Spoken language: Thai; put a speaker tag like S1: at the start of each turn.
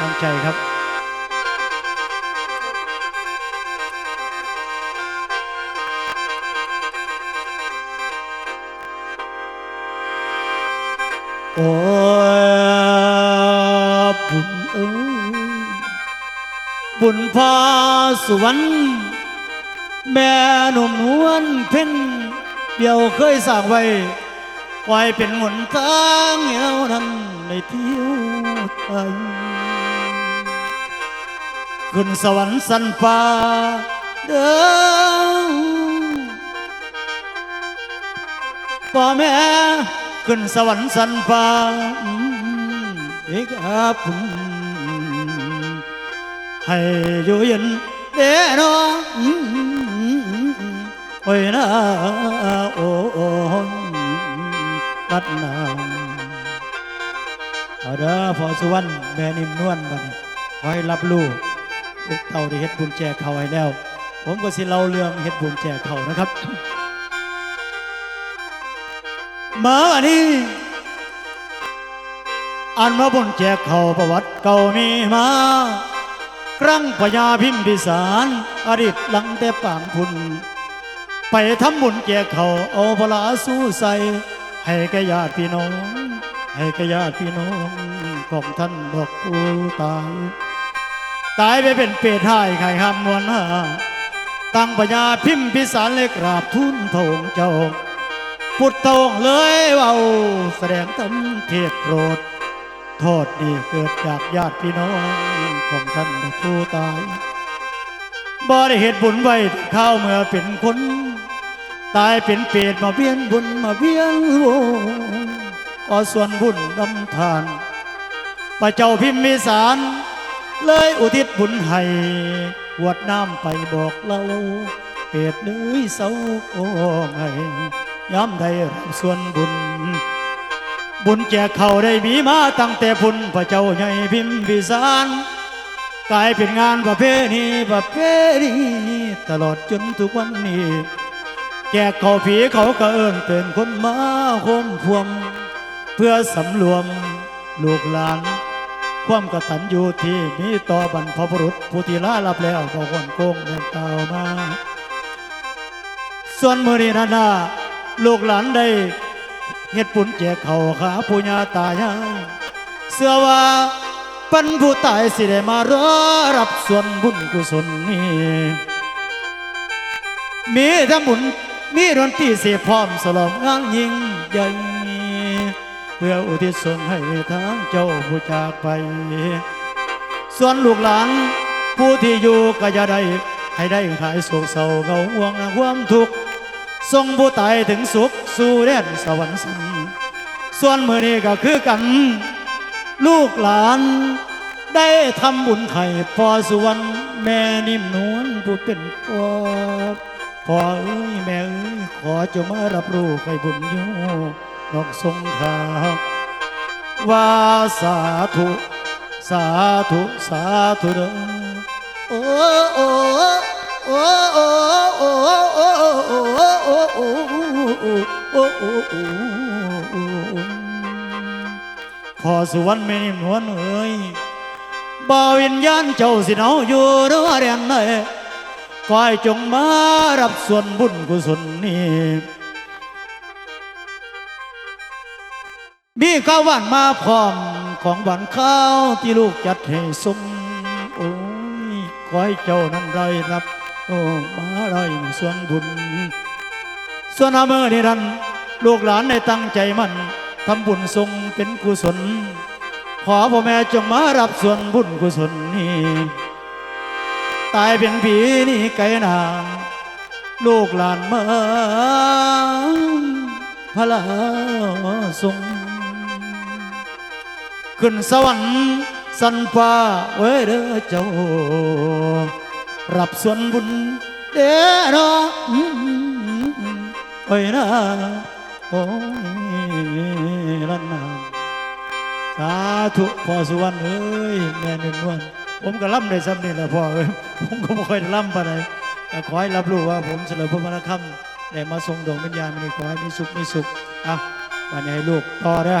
S1: ตั้งใจครับโอ้บุญเอ้ยบุญพาสวรรค์แม่หนุ่มนวลเพ่นเดียวเคยสร้างไว้ไว้เป็นหนทางเอวนั้นในเที่ยวไทย ขึ้นสวรรค์สันฟ้าเด้อพ่อแม่ขึ้นสวรรค์สันฟ้าอืมเอกอาบุญให้อยู่เย็นเด้อนะอืมโอ้ยนะโอ้ยปัดนาเอาเด้อพอสุวรรณแม่นิ่มนวลบัดนี้ขอให้รับรู้ ลูกเต่าที่เฮ็ดบุญแจกเขาให้แล้ว ผมก็สิเล่าเรื่องเฮ็ดบุญแจกเขานะครับมาอันนี้อันมาบนแจกเขาประวัติเก่ามีมาครั้งพญาพิมพิสารอดีตหลังแต่ปางพุนไปทำบุญแจกเขาเอาพลาสู้ใส่ให้แกญาติพี่น้อง ให้แกญาติพี่น้องของท่านดอกผู้ตาย ตายไปเป็นเปรตหายไข่ห้ามมวลหาตั้งพญญาพิมพิสารเลยกราบทุนทงเจ้า พุทธองเลยเว่าแสดงตำเทศโปรด โทษดีเกิดจากญาติพี่น้องของท่านผู้ตายบ่ได้เหตุบุญไว้ข้าวเมื่อเป็นคน ตายเป็นเปรตมาเวียนบุญมาเวียนโอ้ขอส่วนบุญดำทาน พระเจ้าพิมพิสาร เลยอุทิศบุญให้หวดน้ำไปบอกเราเปรตเลยเศร้าโอ้ไงย้ำได้รับส่วนบุญ บุญแจกเขาได้มีมาตั้งแต่พุนพระเจ้าใหญ่พิมพิสารกลายเป็นงานประเพณีประเพณีตลอดจนทุกวันนี้แจกเขาผีเขาก็เอินเป็นคนมาคมพวง เพื่อสำรวมลูกหลาน ความกตัญญูที่มีต่อบรรพบุรุษผู้ที่ลาลับแล้วก็คนโกงเดินตามา ส่วนมือนี้นานาลูกหลานได้เฮ็ดปุญแจกเขาขาผู้ญาตายายเสื้อว่าปันผู้ตายสิได้มารอรับส่วนบุญกุศลนี้มีทั้งบุญมีดนตรีเสียพร้อมสลองงานยิ่งใหญ่ พื่ออุทิศส่วนให้ทางเจ้าผู้จากไป ส่วนลูกหลานผู้ที่อยู่ก็จะได้ให้ได้ขายโศกเศร้าเงาห่วงความทุกข์ส่งผู้ตายถึงสุขสู่แดนสวรรค์สันส่วนมือนี้ก็คือกัน ลูกหลานได้ทำบุญไข่พอสุวรรณแม่นิ่มนวลผู้เป็นพ่อพ่อเอ้ยแม่เอ้ยขอจงมารับรู้ไข่บุญอยู่ นอกทรงขาว่าสาธุ สาธุ สาธุเด้อโอ้โอ้โอ้โอ้โอ้โอ้โอ้โอ้โอ้โอ้โอ้โอ้พอสุวรรณไม่นิ่มนวลเอ้ยบ่าวิญญาณเจ้าสิเอาอยู่เรือเรียนเลยคอยจงมารับส่วนบุญกุศลนี้ มีข้าวหวานมาพร้อมของหวานข้าวที่ลูกจัดให้สมโอ้ยขอให้เจ้านั้นได้รับโอ้มาได้ส่วนบุญ ส่วนอาเมื่อนี้นั้นลูกหลานได้ตั้งใจมันทำบุญทรงเป็นกุศล ขอพ่อแม่จงมารับส่วนบุญกุศลนี้ตายเป็นผีนี่ไกลนางลูกหลานมาพระลาทรง ขึ้นสวรรค์สันฟ้าเว้ยเด้อเจ้า รับส่วนบุญเด้อเนาะอืมโอ้ยนะโอ้ยลันนาสาธุพ่อสุวรรณเอ้ยแม่นิ่นวลผมก็ล่ำได้ซ้ำนี่แหละพ่อเอ้ยผมก็ไม่ค่อยล่ำปานแต่ขอให้รับรู้ว่าผมเฉลิมพระมรคำได้มาทรงดวงวิญญาณมันขอให้มีสุขมีสุขอะวันนี้ให้ลูกต่อเด้อ